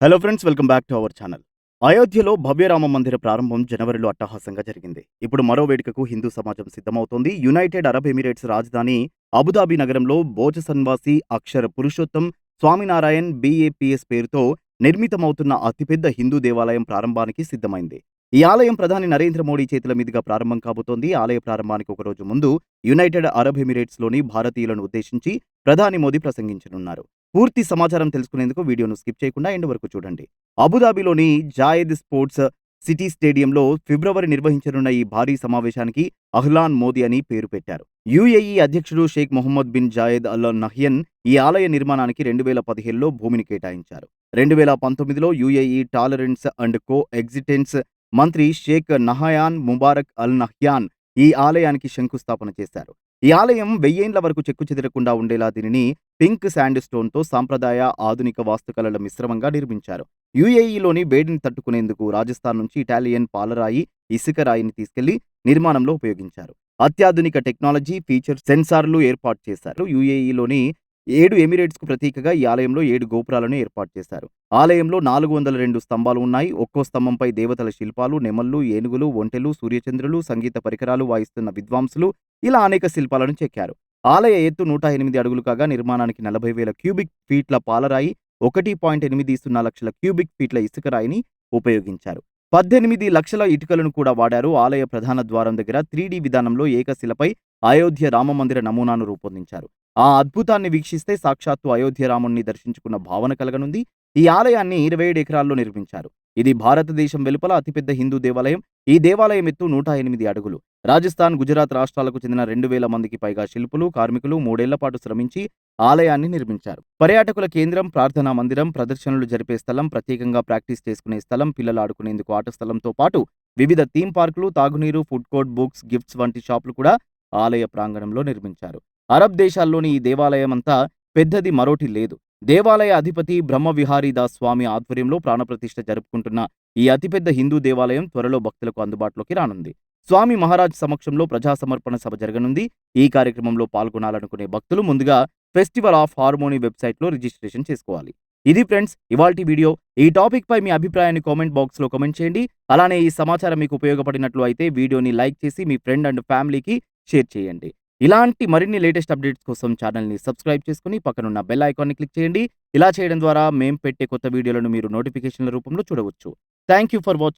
Hello friends welcome back to our channel అయోధ్యలో భవ్యరామ మందిర ప్రారంభం జనవరిలో అట్టహాసంగా జరిగింది. ఇప్పుడు మరో వేడుకకు హిందూ సమాజం సిద్ధమవుతోంది. యునైటెడ్ అరబ్ ఎమిరేట్స్ రాజధాని అబుదాబి నగరంలో భోజసన్వాసి అక్షర పురుషోత్తం స్వామినారాయణ్ బీఏపీఎస్ పేరుతో నిర్మితమవుతున్న అతిపెద్ద హిందూ దేవాలయం ప్రారంభానికి సిద్ధమైంది. ఈ ఆలయం ప్రధాని నరేంద్ర మోడీ చేతుల మీదుగా ప్రారంభం కాబోతోంది. ఆలయ ప్రారంభానికి ఒక రోజు ముందు యునైటెడ్ అరబ్ ఎమిరేట్స్లోని భారతీయులను ఉద్దేశించి ప్రధాని మోదీ ప్రసంగించనున్నారు. పూర్తి సమాచారం తెలుసుకునేందుకు వీడియోను స్కిప్ చేయకుండా ఎండ్ వరకు చూడండి. అబుదాబిలోని జాయద్ స్పోర్ట్స్ సిటీ స్టేడియంలో ఫిబ్రవరి నిర్వహించనున్న ఈ భారీ సమావేశానికి అహ్లాన్ మోదీ అని పేరు పెట్టారు. యుఏఈ అధ్యక్షుడు Sheikh Mohammed bin Zayed Al Nahyan ఈ ఆలయ నిర్మాణానికి రెండు వేల పదిహేనులో భూమిని కేటాయించారు. రెండు వేల పంతొమ్మిదిలో యుఏఈ టాలరెన్స్ అండ్ కో ఎగ్జిటెన్స్ మంత్రి Sheikh Nahyan Mubarak Al Nahyan ఈ ఆలయానికి శంకుస్థాపన చేశారు. ఈ ఆలయం వెయ్యేండ్ల వరకు చెక్కు చెదరకుండా ఉండేలా దీనిని పింక్ శాండ్ స్టోన్తో సాంప్రదాయ ఆధునిక వాస్తుకళల మిశ్రమంగా నిర్మించారు. యుఏఈలోని వేడిని తట్టుకునేందుకు రాజస్థాన్ నుంచి ఇటాలియన్ పాలరాయి ఇసుక రాయిని తీసుకెళ్ళి నిర్మాణంలో ఉపయోగించారు. అత్యాధునిక టెక్నాలజీ ఫీచర్ సెన్సార్లు ఏర్పాటు చేశారు. యుఏఈలోని ఏడు ఎమిరేట్స్కు ప్రతీకగా ఈ ఆలయంలో ఏడు గోపురాలను ఏర్పాటు చేశారు. ఆలయంలో నాలుగు వందల రెండు స్తంభాలు ఉన్నాయి. ఒక్కో స్తంభంపై దేవతల శిల్పాలు నెమళ్ళు ఏనుగులు ఒంటెలు సూర్యచంద్రులు సంగీత పరికరాలు వాయిస్తున్న విద్వాంసులు ఇలా అనేక శిల్పాలను చెక్కారు. ఆలయ ఎత్తు నూట ఎనిమిది అడుగులు కాగా నిర్మాణానికి నలభై వేల క్యూబిక్ ఫీట్ల పాలరాయి ఒకటి పాయింట్ ఎనిమిది సున్నా లక్షల క్యూబిక్ ఫీట్ల ఇసుక రాయిని ఉపయోగించారు. పద్దెనిమిది లక్షల ఇటుకలను కూడా వాడారు. ఆలయ ప్రధాన ద్వారం దగ్గర త్రీ విధానంలో ఏకశిలపై అయోధ్య రామమందిర నమూనాను రూపొందించారు. ఆ అద్భుతాన్ని వీక్షిస్తే సాక్షాత్తు అయోధ్య రాముణ్ణి దర్శించుకున్న భావన కలగనుంది. ఈ ఆలయాన్ని ఇరవై ఏడు ఎకరాల్లో నిర్మించారు. ఇది భారతదేశం వెలుపల అతిపెద్ద హిందూ దేవాలయం. ఈ దేవాలయం ఎత్తు నూట ఎనిమిది అడుగులు. రాజస్థాన్ గుజరాత్ రాష్ట్రాలకు చెందిన రెండు వేల మందికి పైగా శిల్పులు కార్మికులు మూడేళ్ళ పాటు శ్రమించి ఆలయాన్ని నిర్మించారు. పర్యాటకుల కేంద్రం ప్రార్థనా మందిరం ప్రదర్శనలు జరిపే స్థలం ప్రత్యేకంగా ప్రాక్టీస్ చేసుకునే స్థలం పిల్లలు ఆడుకునేందుకు ఆట స్థలంతో పాటు వివిధ థీమ్ పార్కులు తాగునీరు ఫుడ్ కోర్ట్ బుక్స్ గిఫ్ట్స్ వంటి షాపులు కూడా ఆలయ ప్రాంగణంలో నిర్మించారు. అరబ్ దేశాల్లోని ఈ దేవాలయం అంతా పెద్దది మరోటి లేదు. దేవాలయ అధిపతి బ్రహ్మవిహారీదాస్ స్వామి ఆధ్వర్యంలో ప్రాణప్రతిష్ఠ జరుపుకుంటున్న ఈ అతిపెద్ద హిందూ దేవాలయం త్వరలో భక్తులకు అందుబాటులోకి రానుంది. స్వామి మహారాజ్ సమక్షంలో ప్రజా సమర్పణ సభ జరగనుంది. ఈ కార్యక్రమంలో పాల్గొనాలనుకునే భక్తులు ముందుగా ఫెస్టివల్ ఆఫ్ హార్మోనీ వెబ్సైట్లో రిజిస్ట్రేషన్ చేసుకోవాలి. ఇది ఫ్రెండ్స్ ఇవాల్టి వీడియో. ఈ టాపిక్ పై మీ అభిప్రాయాన్ని కామెంట్ బాక్స్లో కామెంట్ చేయండి. అలానే ఈ సమాచారం మీకు ఉపయోగపడినట్లు అయితే వీడియోని లైక్ చేసి మీ ఫ్రెండ్ అండ్ ఫ్యామిలీకి షేర్ చేయండి. ఇలాంటి మరిన్ని లేటెస్ట్ అప్డేట్స్ కోసం ఛానల్ని సబ్స్క్రైబ్ చేసుకుని పక్కనున్న బెల్ ఐకాన్ని క్లిక్ చేయండి. ఇలా చేయడం ద్వారా మేము పెట్టే కొత్త వీడియోలను మీరు నోటిఫికేషన్ల రూపంలో చూడవచ్చు. Thank you for watching.